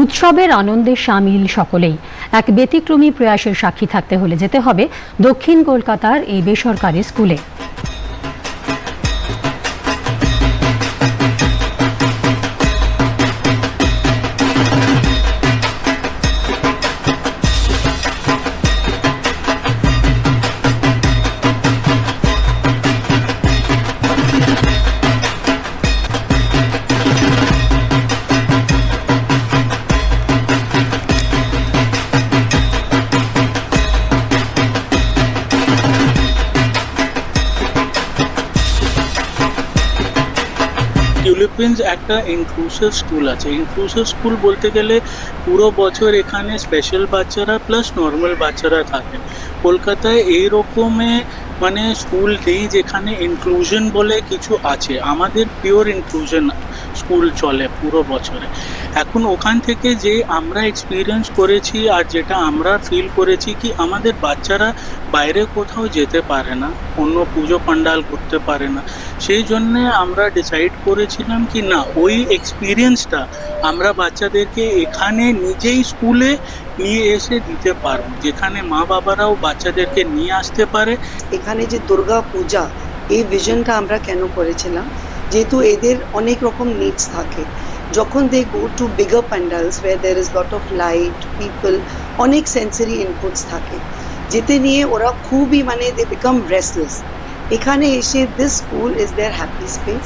উৎসবের আনন্দে সামিল সকলেই। এক ব্যতিক্রমী প্রয়াসের সাক্ষী থাকতে হলে যেতে হবে দক্ষিণ কলকাতার এই বেসরকারি স্কুলে। টিউলিপিন্স একটা ইনক্লুসিভ স্কুল আছে। ইনক্লুসিভ স্কুল বলতে গেলে পুরো বছর এখানে স্পেশাল বাচ্চারা প্লাস নর্মাল বাচ্চারা থাকে। কলকাতায় এই রকমে মানে স্কুল নেই যেখানে ইনক্লুশন বলে কিছু আছে। আমাদের পিওর ইনক্লুশন স্কুল চলে পুরো বছরে। এখন ওখান থেকে যে আমরা এক্সপিরিয়েন্স করেছি আর যেটা আমরা ফিল করেছি কি আমাদের বাচ্চারা বাইরে কোথাও যেতে পারে না, অন্য পুজো পান্ডাল করতে পারে না। সেই জন্যে আমরা ডিসাইড করেছিলাম কি না, ওই এক্সপিরিয়েন্সটা আমরা বাচ্চাদেরকে এখানে নিজেই স্কুলে নিয়ে এসে দিতে পারব, যেখানে মা বাবারাও বাচ্চাদেরকে নিয়ে আসতে পারে। এখানে যে দুর্গা পূজা, এই ভিশনটা আমরা কেন করেছিলাম? যেহেতু এদের অনেক রকম নিডস থাকে। যখন they go to bigger pandals where there is lot of light people অনেক সেন্সারি ইনপুটস থাকে যেতে নিয়ে ওরা খুবই মানে দে বিকাম রেস্টলেস এখানে এসে this school is their happy space